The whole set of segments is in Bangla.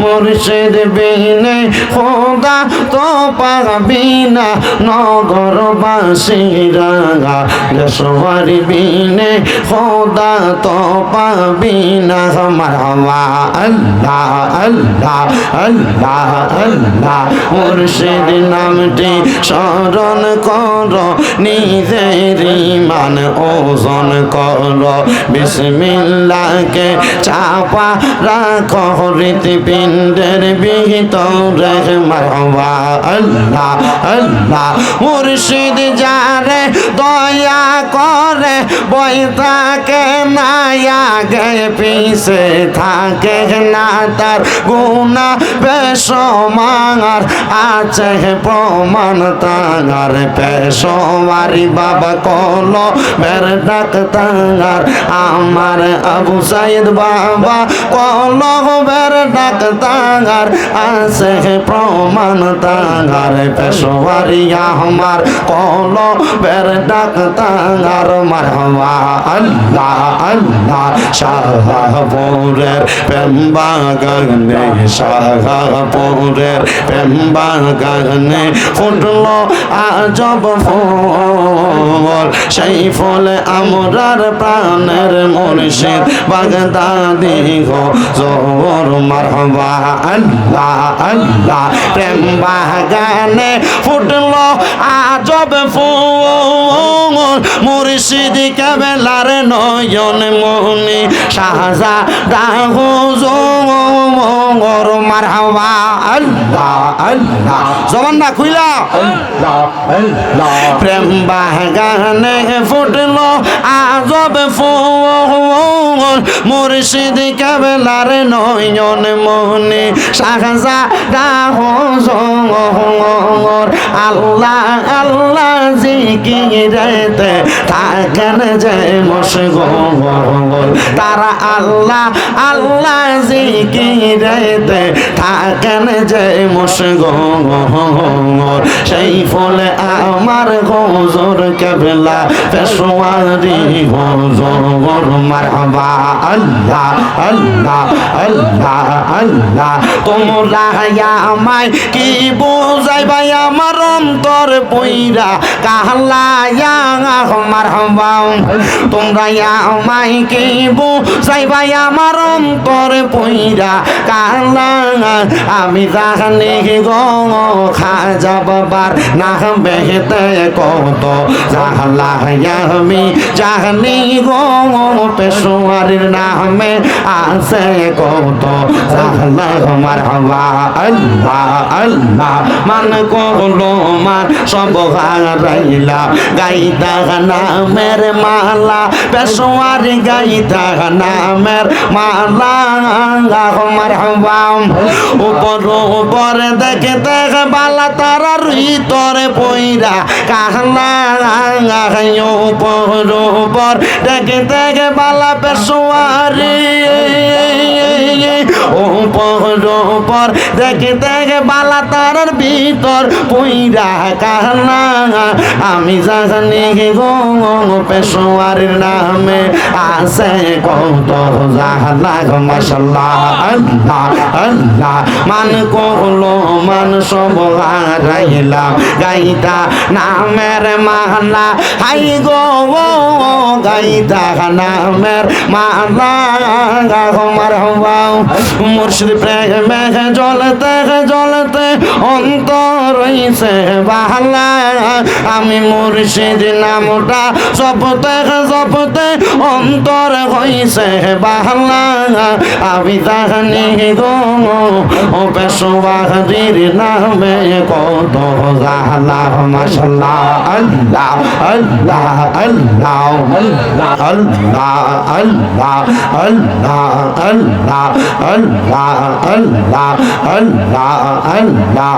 মুর্শিদ বিনে খোদা তো পাবি না, নগরবাসীরা দেশবাড়ি বিনে খোদা তো পাবি না। আমার হওয়া আল্লাহ আল্লাহ আল্লাহ আল্লাহ, মুর্শিদ নামটি স্মরণ কর, নিজের ইমান ওজন কর। বিসমিল্লাহকে চাপা রাখ রাখো মারবা আল্লাহ আল্লাহ। মুর্শিদ যারে দয়া করে, বই থাকে থাকে না তার গুণা বেসমার আছে প্রমাণ তাঙার পেশোয়ারি বাবা কল বের ডাক তাঙার আমার আবু সাইদ বাবা কল বের ডাক তাঙার আছে প্রমাণ তাঙার পেশোয়ারি আমার কল বের ডাক আল্লাহ আল্লাহ পেম্বা গানে শাহপুরের পেম্বা গানে ফুটলো আজব ফুল। সেই আমরার প্রাণের মুর্শিদ বাগদাদি গো, জোর মারহবা আল্লাহ আল্লাহ প্রেম বাগানে ফুটলো আজব ফুল। মুর্শিদ কেবেলার নয়ন মনি শাহজা দাহু জোর মারহবা। আল্লাহ আল্লাহ জবান না খুইলা। প্রেম বাগানে ফুটলো আজব ফুল। মুর্শিদ কেবলার নয়ন মোহনে শাহজা রাহ আল্লাহ আল্লাহ জিকিরেতে থাকেন যে মশগোল তারা আল্লাহ আল্লাহ জিকিরেতে থাকেন যে মশগোল সেই ফলে আমার গজর কেবলা পেশোয়ারি গজর মারহাবা, আল্লাহ আল্লাহ আল্লাহ আল্লাহ। তোমরা আমায় কি বোঝাই ভাই আমার অন্তর পইরা কাহলায়া আমার হবাও তোমরা আমায় কি ভাই আমার অন্তর পইরা কাহলা আমি জানি গো, খাজা বাবার না বেহতে কত। আমি জানি গো, পেশোয়ারির নামে আছে কত। জাহলা আমার হওয়া, আল্লাহ আল্লাহ, মান করল মান সব হারাইলা গাইতা নামের মালা, পেশোয়ারি গাইতা নামের মালা। আমার হওয়া উপর উপর দেখে দেখ বালা তারা ভিতরে পইরা কাহনা উপর উপর দেখে দেখে বালা পেশোয়ারি। উপর উপর দেখে দেখে বালা তারার ভিতর পইরা কাহনা আমি জানি গো পেশোয়ারির নামে আছে কত জাহলা গো আল্লাহ আল্লাহ। মান কহলো, মান সব হারাইলাম গাইতা নামের মালা। হাই গো গাইতা নামের মালা। আমার হওয়াও মুর্শিদ প্রেমে জলতে জলতে অন্ত রইছে বাহালা আমি মুর্শিদ নামটা জপতে জপতে অন্তর হইছে বাহালা আমি জানি গো ও পেশোয়ারির নামে কত জাহলা মাশাল্লাহ আল্লাহ আল্লাহ আল্লাহ আল্লাহ আল্লাহ আল্লাহ আল্লাহ আল্লাহ আল্লাহ আল্লাহ আল্লাহ আল্লাহ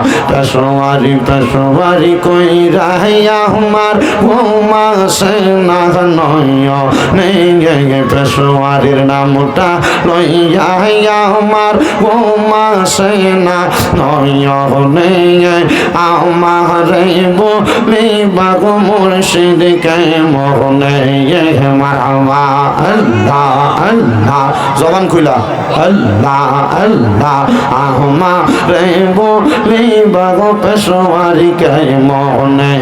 পেশোয়ারি পেশোয়ারি কই রাহিয়া আমার ঘুমাসে না নয় পেশোয়ারির নামটা লইয়া আমার ঘুমাসে না নয় আমার বলি, বাগো মুর্শিদ কে মোহনে মারবা আল্লাহ আল্লাহ, জবান খুলা আল্লাহ আল্লাহ আহমা রে বলি, বাগো পেশোয়ারি কে মোহনে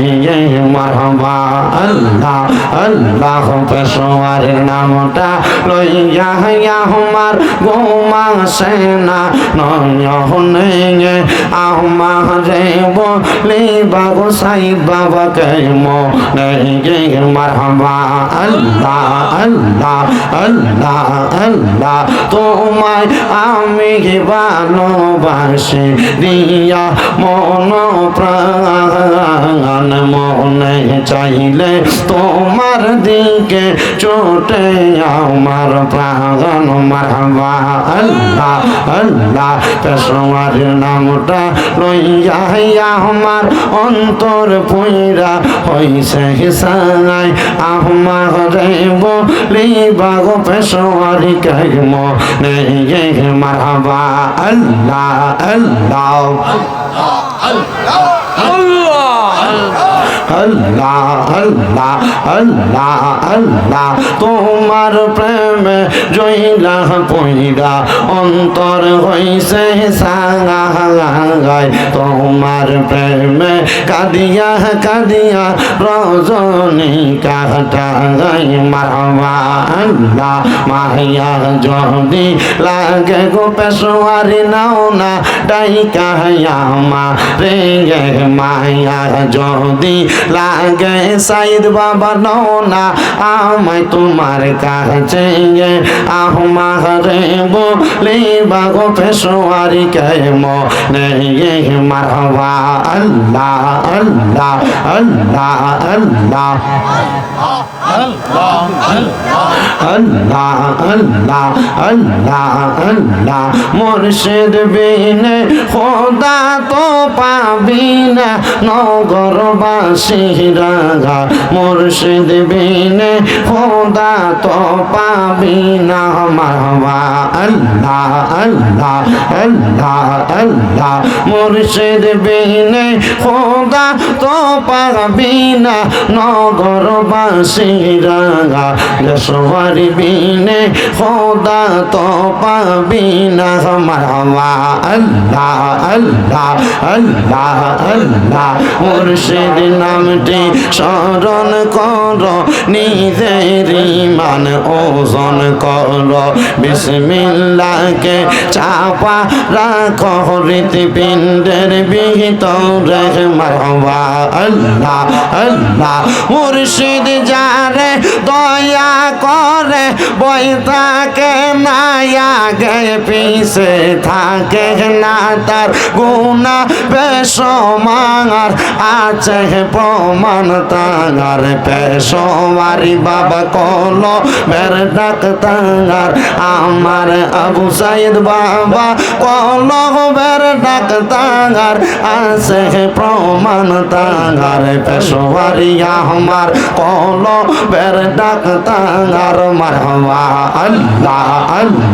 মারবা আল্লাহ আল্লাহ পেশোয়ারির নামটা লইয়া আমার গোমা সেনা। নয়নে আমার বলি বাগো সাই বাবা কে মনে মারহাবা। আল্লাহ আল্লাহ আল্লাহ আল্লাহ, তোমায় আমি ভালোবাসি দিয়া মন প্রাণ মনে চাইলে তোমার দিকে চোটে আমার প্রাণ মারহাবা আল্লাহ আল্লাহ পেশোয়ার নামটা লইয়া আমার অন্তর পুইরা হইছে হিসাই আমার রে বলি বাগ পেশোয়ারি কাইম নেই মারহাবা। আল্লাহ আল্লাহ। আল্লাহ আল্লাহ আল্লাহ আল্লাহ তোমার প্রেমে জইলা পইরা অন্তর হইছে সাঙ্গাই তোমার প্রেমে কাদিয়া কাদিয়া রজনী কাটাই মারবা আল্লাহ মাহিয়া যদি লাগে গো পেশোয়ারি, নাও না ডাইকা মা রে মায়া যদি লাগে সাইদ বাবা না আমায় তোমার কাছে আহমারে বলে, বাগো পেশোয়ারি কে মনে মারবা আল্লাহ আল্লাহ আল্লাহ আল্লাহ। আল্লাহ আল্লাহ আল্লাহ আল্লাহ মুর্শিদ বিনে খোদা তো পাবি না নগরবাসী রাগা মুর্শিদ বিনে খোদা তো পাবি না মারবা আল্লাহ আল্লাহ আল্লাহ আল্লাহ মুর্শিদ বিনে খোদা তো পাবি না নগরবাসী রাগা দেশবাড়ি বিনে খোদা তো পাবি না। মারবা আল্লাহ আল্লাহ আল্লাহ আল্লাহ মুর্শিদ নামটি স্মরণ কর, নিজের ইমান ওজন কর। বিসমিল্লাহকে চাপা রাখ হৃৎপিণ্ডের ভিতরে। মারবা আল্লাহ আল্লাহ, মুর্শিদ যারে দয়া করে বই থাকে না আগে পিছে থাকে না তার গুণা বেসমার আছে প্রমাণ তাঙার পেশোয়ারি বাবা কল বের ডাক তাঙার আমার আবু সাইদ বাবা কল বের ডাক তাঙার আছে প্রমাণ তাঙার পেশোয়ারি আমার কল বের ডাক তাঙার মারহবা আল্লাহ আল্লাহ।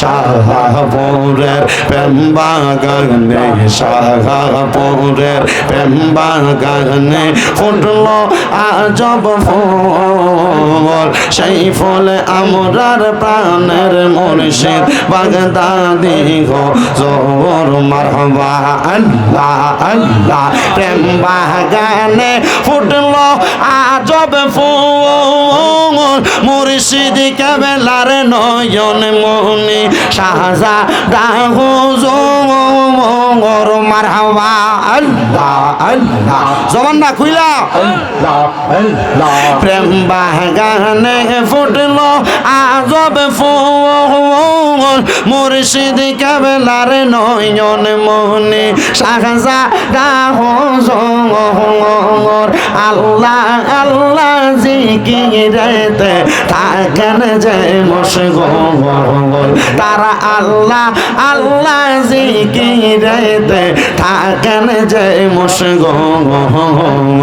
শাহপুরের পেম্বা গানে শাহপুরের পেম্বা গানে ফুটলো আজব ফুল। সেই ফুলে আমরার প্রাণের মুর্শিদ বাগদাদি গো, জোর মারহবা, আল্লাহ আল্লাহ। প্রেম বাগানে ফুটলো আজব ফুল। মোর মুর্শিদ কেবেলার নয়ন মোহনি শাহজাদা হুজুর মারহাবা। আল্লাহ আল্লাহ। জবান না খুইলা। প্রেম বাগানে ফুটলো, আজব ফুল। মুর্শিদ কেবেলার নয়ন মনি শাহজা জোর আল্লাহ আল্লাহ জিকিরেতে থাকেন যে মশগুল। তারা আল্লাহ আল্লাহ জিকিরেতে থাকেন যে মশগুল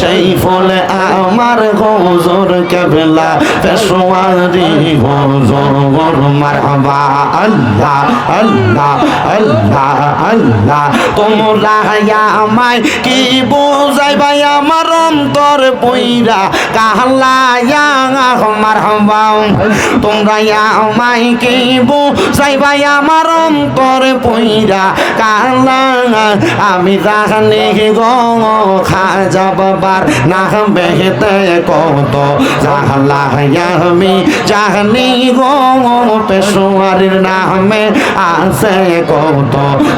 সেই ফলে আমার হুজুর কেবলা পেশোয়ারি হুজুর মারহাবা। আল্লাহ আল্লাহ আল্লাহ আল্লাহ। তোমরা আমায় কি বোঝাই ভাই আমার অন্তর পইরা? কাহলা মারহাবা। তোমরা আমায় কি বোঝাই ভাই আমার অন্তর পইরা? কাহলা আমি জানি গো খাজা বাবার না বেহতে কত জাহলা আমি জানি গো পেশোয়ারির নামে আছে কত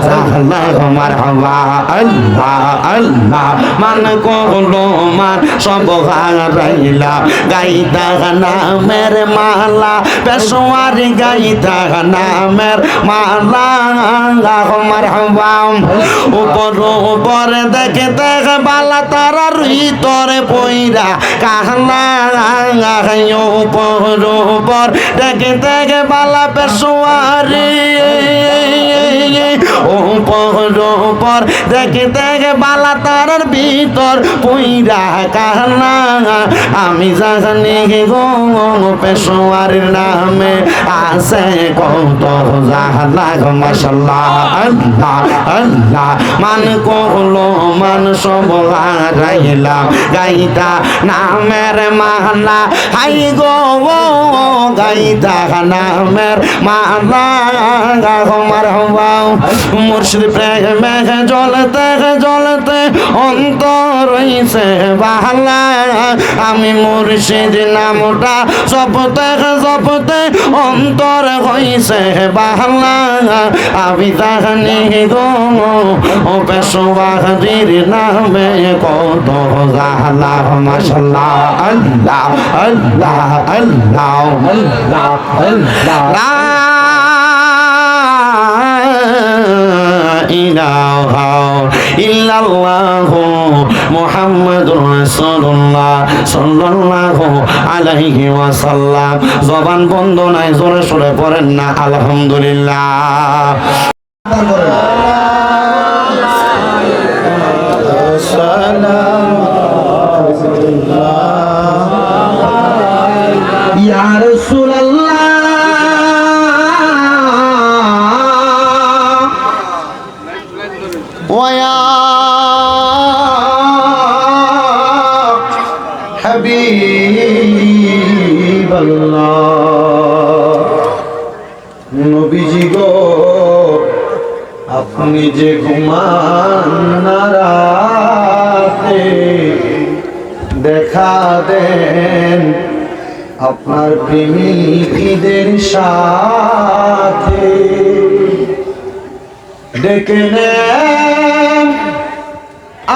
জাহলা আমার হওয়া আল্লাহ আল্লাহ মান কলো মান সব হারাইলা গাইতা নামের মালা পেশোয়ারি গাইতা নামের মালা আমার হওয়া উপর উপর দেখে দেখে বালা তারা ভিতরে পইরা কাহনা উপর উপর দেখে দেখে বালা পেশোয়ারি উপর উপর দেখে দেখে বালা তারার ভিতর পইরা কাহলা আমি জানি গো, পেশোয়ারির নামে আছে কত জাহলা মাসাল্লাহ আল্লাহ আল্লাহ। মান কহলো মান সব হারাইলাম গাইতা নামের মালা। হাই গো, গাইতা নামের মালা। আমার হওয়াও মুর্শিদ প্রেমে জলতে জলতে অন্তর বাহালা। আমি মুর্শিদ নামটা জপতে জপতে অন্তর হইছে বাহালা। আমি জানি গো, ও পেশোয়ারির নামে কত জাহলা। আল্লাহ আল্লাহ আল্লাহ আল্লাহ আল্লাহ। ইলাহা ইল্লাল্লাহ মুহাম্মাদুর রাসূলুল্লাহ সাল্লাল্লাহু আলাইহি ওয়াসাল্লাম। জবান বন্ধ নাই জোরে সুরে পড়েন না, আলহামদুলিল্লাহ। যে ঘুমান না রাতে দেখা দেন আপনার প্রেমিকদের সাথে। ডেকে নেন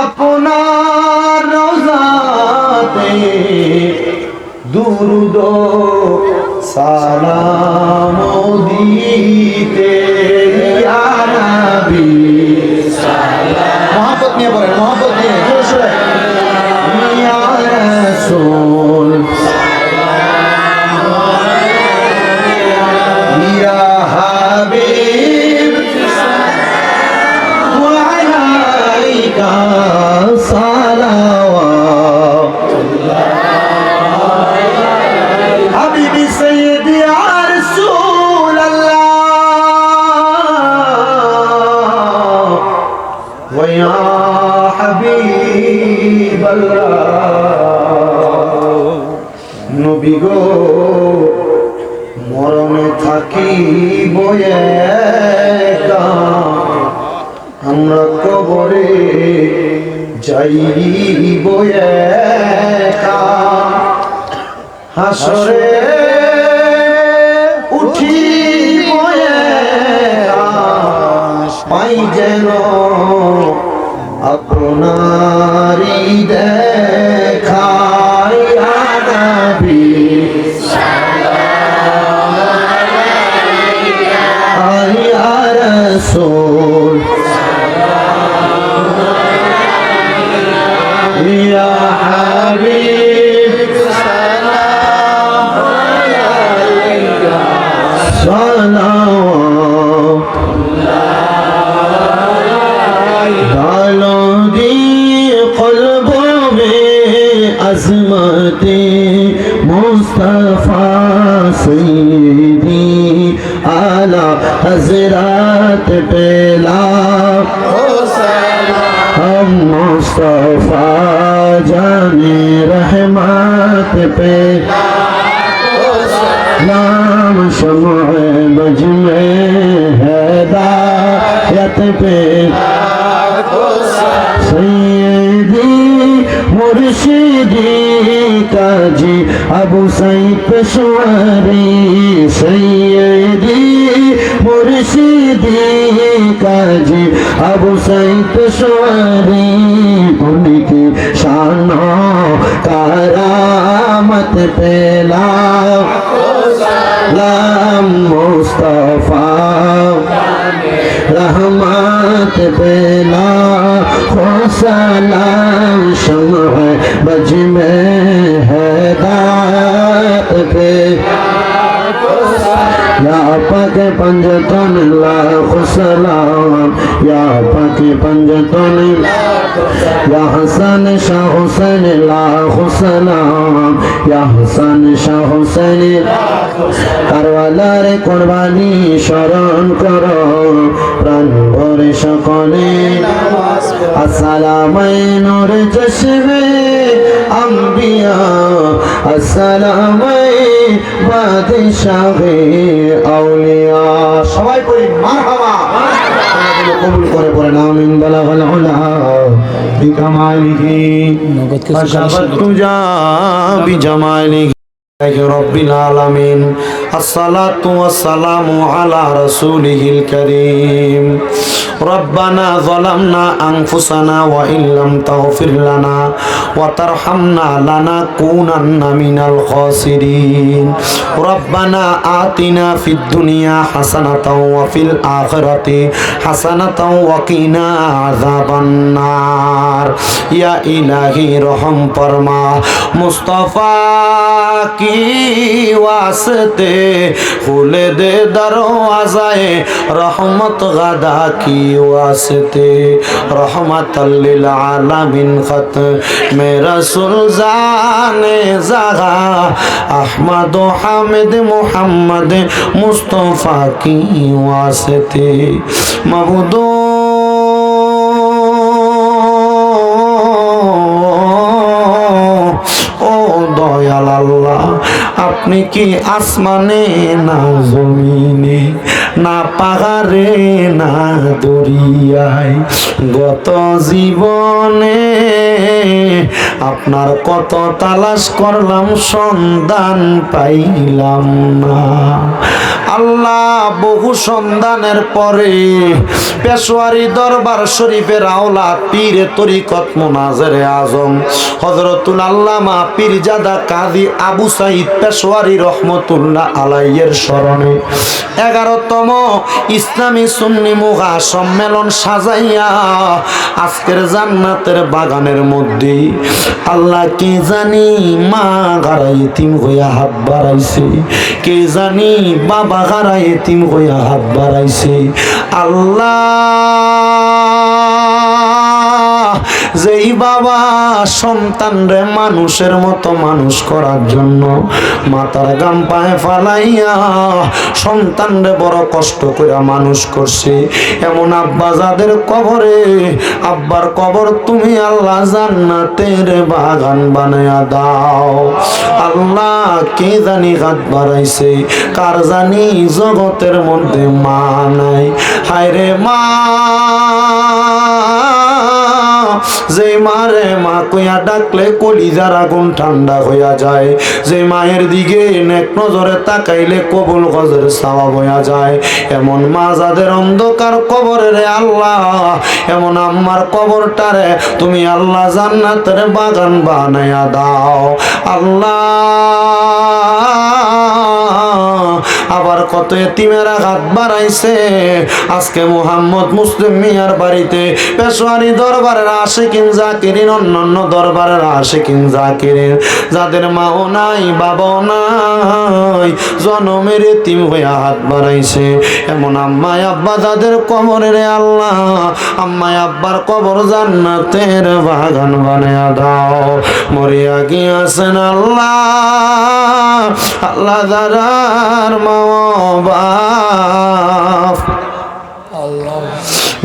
আপনার রোজাতে দুরুদ সালাম দিতে। ইয়া নবী। মহব্বত নিয়ে বলেন মহব্বত নিয়ে। পাই যেন আপনারি দেখাই হাজরাত পেলাম ہم مصطفیٰ جان رحمت پہ نام سمع بج میں ہدایت پہ سیدی مرشدی تاجی ابو سعید پشواری سیدی মুর্শিদি কাজী আবু সাইদ সোয়ারি উনিকে শান কারামত পেলা লাম মুস্তফা রহমত পেলা হোসালাম সম বজমে या یا آپا کے پنجتن لاکھ سلام یا آپا کے پنجتن یا حسن شاہ حسین لاکھ سلام یا حسن شاہ حسین কারওয়ালার কোরবানি স্মরণ কর প্রাণ ভরে সকলে আসসালামাই নূর জশবে আম্বিয়া আসসালামাই বাদশাহে আউলিয়া সবাই পড়ি মারহাবা কবুল করে পড়ে না মিন বালা বালা হুলা বিকামালিহি ফাশাবাত তুজা বিজামালিহি رب العالمين الصلاة والسلام على رسوله الكريم রব্বানা জলামনা আংফুসানা ওয়া ইল্লাম তাগফির লানা ওয়া তারহামনা লানা কুনান্না মিনাল খাসিরিন। রব্বানা আতিনা ফিদ দুনিয়া হাসানাতাও ওয়া ফিল আখিরাতি হাসানাতাও ওয়া কিনা আযাবান নার ইয়া মুস্তাফা কি ওয়াসতে, খুলে দে দরওয়াজায়ে রহমত গাদা কি واسطے رحمت للعالمین ختم رسول زان زغا احمد و حامد محمد مصطفیٰ کی واسطے مبدو ও দয়াল আল্লাহ আপনি কি আসমানে, না জমিনে, না পাহাড়ে, না দরিয়ায়? গত জীবনে আপনার কত তালাশ করলাম, সন্ধান পাইলাম না। আল্লাহ বহু সন্ধানের পরে পেশোয়ারি দরবার শরীফের আওলা পীরে তরিকত মোনাজেরে আজম। হজরতুল আল্লামা পীরজাদা কাজী আবু সাইদ পেশোয়ারি রহমতুল্লাহ আলাইয়ের স্মরণে এগারোতম ইসলামী সুন্নি মুগা সম্মেলন সাজাইয়া আজকের জান্নাতের বাগানের মধ্যে আল্লাহ কে জানি মা গাড়া ইতিম হইয়া হাত বাড়াইছে, কে জানি বাবা গাড়া এতিম হইয়া হাত বাড়াইছে। আল্লাহ যেই বাবা সন্তান রে মানুষের মতো মানুষ করার জন্য মাতার গাম পায়ে ফালাইয়া সন্তান রে বড় কষ্ট করে মানুষ করছে। এমন আব্বা যাদের কবরে, আব্বার কবর তুমি আল্লাহ জান্নাতের বাগান বানায়া দাও। আল্লাহ কে জানি হাত বাড়াইছে, কার জানি জগতের মধ্যে মা নাই। হায় রে মা! যে মারে মা কইয়া ডাকলে কলিজার আগুন ঠান্ডা হইয়া যায়। যে মায়ের দিকে নেক নজরে তাকাইলে কবুল গজের সাওয়া হইয়া যায়। এমন মা যাদের অন্ধকার কবরে রে আল্লাহ, এমন আম্মার কবরটারে তুমি আল্লাহ জান্নাতের বাগান বানাইয়া দাও। আল্লাহ আবার কত এতিমেরা হাত বাড়াইছে। আজকে মোহাম্মদ মুসলিম মিয়ার বাড়িতে পেশোয়ারি দরবারের আশেকিন জাকিরিন, অন্যান্য দরবারের আশেকিন জাকিরিন। যাদের মাও নাই, বাবাও নাই, জনমের এতিম হইয়া হাত বাড়াইছে। এমন আম্মাই আব্বা যাদের কবরের আল্লাহ, আম্মাই আব্বার কবর জান্নাতের বাগান বানিয়ে দাও। মরিয়া গিয়াছেন আল্লাহ আল্লাহ দাদার মা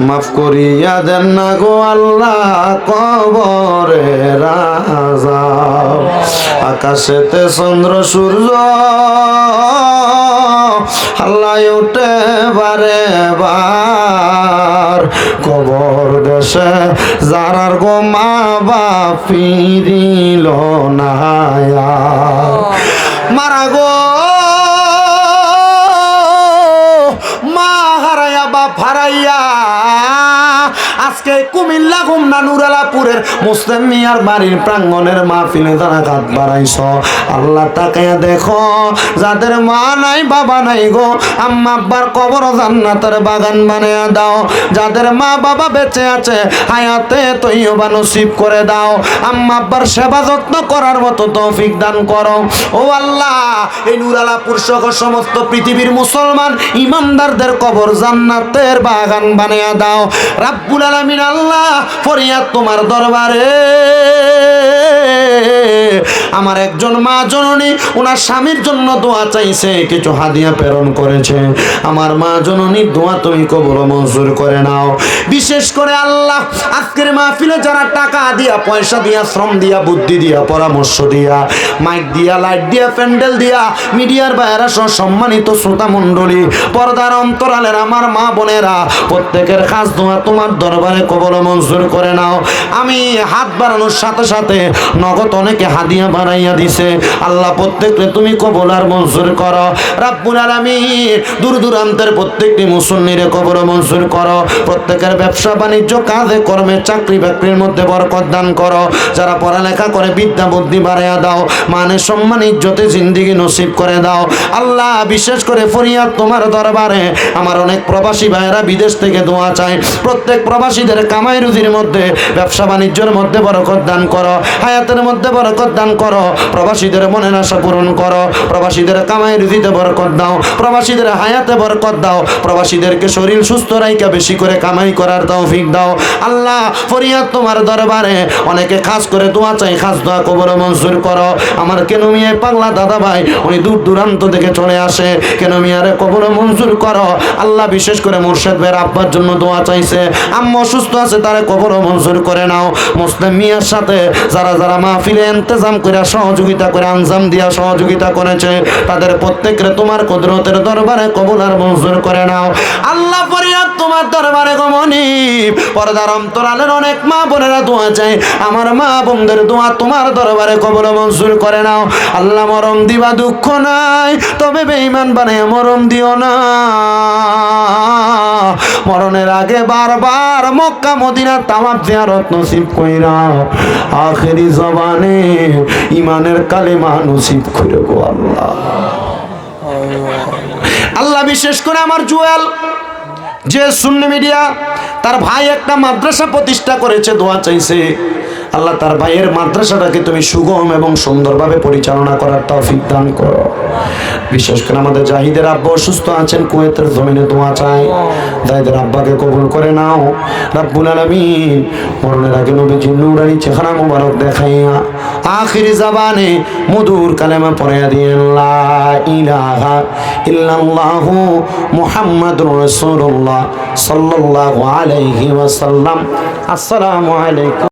মাফ করিয়া দেন না গো আল্লাহ কবরে রাজা। আকাশেতে চন্দ্র, সূর্য আল্লাহ উঠে বারে বার। কবর দেশে যারার গো মা বাপ ফিরিল না মারা গো আজকে কুমিল্লা গুমনা নুরালাপুরের মুসলিম মিয়ার বাড়ির প্রাঙ্গণের মাহফিলে তারা কাত বাড়াইছ। আল্লাহ তাকাইয়া দেখো, যাদের মা নাই, বাবা নাই গো, আম্মা আব্বার কবর জান্নাতের বাগান বানিয়ে দাও। যাদের মা বাবা বেঁচে আছে, হায়াতে তৈবা নসিব করে দাও। আম্মা আব্বার সেবা যত্ন করার মতো তৌফিক দান করো। ও আল্লাহ, এই নুরালাপুর সহ সমস্ত পৃথিবীর মুসলমান ইমানদারদের কবর জান্নাতের বাগান বানিয়ে দাও। রাব্বুল আল্লাহ ফরিয়াদ তোমার দরবারে। আমার একজন মা জননী ওনার স্বামীর জন্য দোয়া চাইছে, কিছু হাদিয়া প্রেরণ করেছে। আমার মা জননীর দোয়া তুমি কবর মঞ্জুর করে নাও। বিশেষ করে আল্লাহ, আজকের মাহফিলে যারা টাকা দিয়া, পয়সা দিয়া, শ্রম দিয়া, বুদ্ধি দিয়া, পরামর্শ দিয়া, মাইক দিয়া, লাইট দিয়া, প্যান্ডেল দিয়া, মিডিয়ার বাইরা সহ সম্মানিত শ্রোতা মণ্ডলী, পর্দার অন্তরালের আমার মা বোনেরা, প্রত্যেকের খাস দোয়া তোমার দরবারে কবল মঞ্জুর করে নাও। আমি হাত বাড়ানোর সাথে সাথে নগদ অনেকে হাদিয়া বাড়াইয়া দিছে। আল্লাহ প্রত্যেককে তুমি কবল আর মঞ্জুর করো। রাব্বুল আলামিন দূর দূরান্তের প্রত্যেকটি মুসল্লিরে কবর মঞ্জুর করো। প্রত্যেকের ব্যবসা বাণিজ্য, কাজে কর্মে, চাকরি বাকরির মধ্যে বরকত দান করো। যারা পড়ালেখা করে, বিদ্যা বুদ্ধি বাড়াইয়া দাও। মানে সম্মান, ইজ্জতে জিন্দিগি নসিব করে দাও। আল্লাহ বিশেষ করে ফরিয়াদ তোমার দরবারে। আমার অনেক প্রবাসী ভাইয়েরা বিদেশ থেকে দোয়া চায়। প্রত্যেক প্রবাসীদের কামাই রুজির মধ্যে, ব্যবসা বাণিজ্যের মধ্যে বরকত দান করো। হায়াতের মধ্যে বরকত দান করো। প্রবাসীদের মনের আশা পূরণ করো, প্রবাসীদের কামাই রুজিতে বরকত দাও, প্রবাসীদের হায়াতে বরকত দাও, প্রবাসীদেরকে শরীর সুস্থ রাইকা বেশি করে কামাই করার তৌফিক দাও। আল্লাহ, ফরিয়াদ তোমার দরবারে, অনেকে খাস করে দোয়া চাই, খাস দোয়া কবর মঞ্জুর করো। আমার কেন মিয়া পাগলা দাদা ভাই, উনি দূর দূরান্ত থেকে চলে আসে কেন মিয়ারে কবর মঞ্জুর করো। আল্লাহ বিশেষ করে মুর্শেদ ভাইয়ের আব্বার জন্য দোয়া চাইছে। আম্মা অসুস্থ আছে, তারে কবর মঞ্জুর করে নাও। মুসলিম মিয়ার সাথে যারা যারা মাহফিলে ইন্তজাম করে সহযোগিতা করে আঞ্জাম দিয়া সহযোগিতা করেছে। তাদের প্রত্যেকের তোমার কুদরতের দরবারে কবুল আর মঞ্জুর করে নাও। আল্লাহ ফরিয়াদ তোমার দরবারে গমনি পর্দার অন্তরালের অনেক মা বোনেরা দোয়া চায়। আমার মা বোনদের দোয়া তোমার দরবারে কবর মঞ্জুর করে নাও। আল্লাহ মরম দিবা দুঃখ নাই, তবে বেঈমান বানায় মরম দিও না। মরণের আগে বারবার মক্কা মদিনা তামাম জিয়ারত নসিব কইরা, আখেরি জবানে ইমানের কালেমা নসিব করে গো আল্লাহ। আল্লাহ বিশেষ করে আমার জুয়েল, যে শূন্য মিডিয়া, তার ভাই একটা মাদ্রাসা প্রতিষ্ঠা করেছে, দোয়া চাইছে। আল্লাহ তার ভাইয়ের মাদ্রাসাটাকে তুমি সুগম এবং সুন্দরভাবে পরিচালনা করার তৌফিক দান করো। বিশেষ করে আমাদের জাহিদের আব্বা অসুস্থ আছেন, কুয়েতের জমিনে দোয়া চাই জাহিদের আব্বাকে কবুল করে নাও। রাব্বুল আলামিন মরণের আগে নবীজি নূরানি চেহারা মুবারক দেখাইয়া আখিরি জাবানে মধুর কালেমা পড়াইয়া দিয়েন লা ইলাহা ইল্লাল্লাহু মুহাম্মাদুর রাসূলুল্লাহ সাল্লাল্লাহু আলাইহি ওয়াসাল্লাম। আসসালামু আলাইকুম।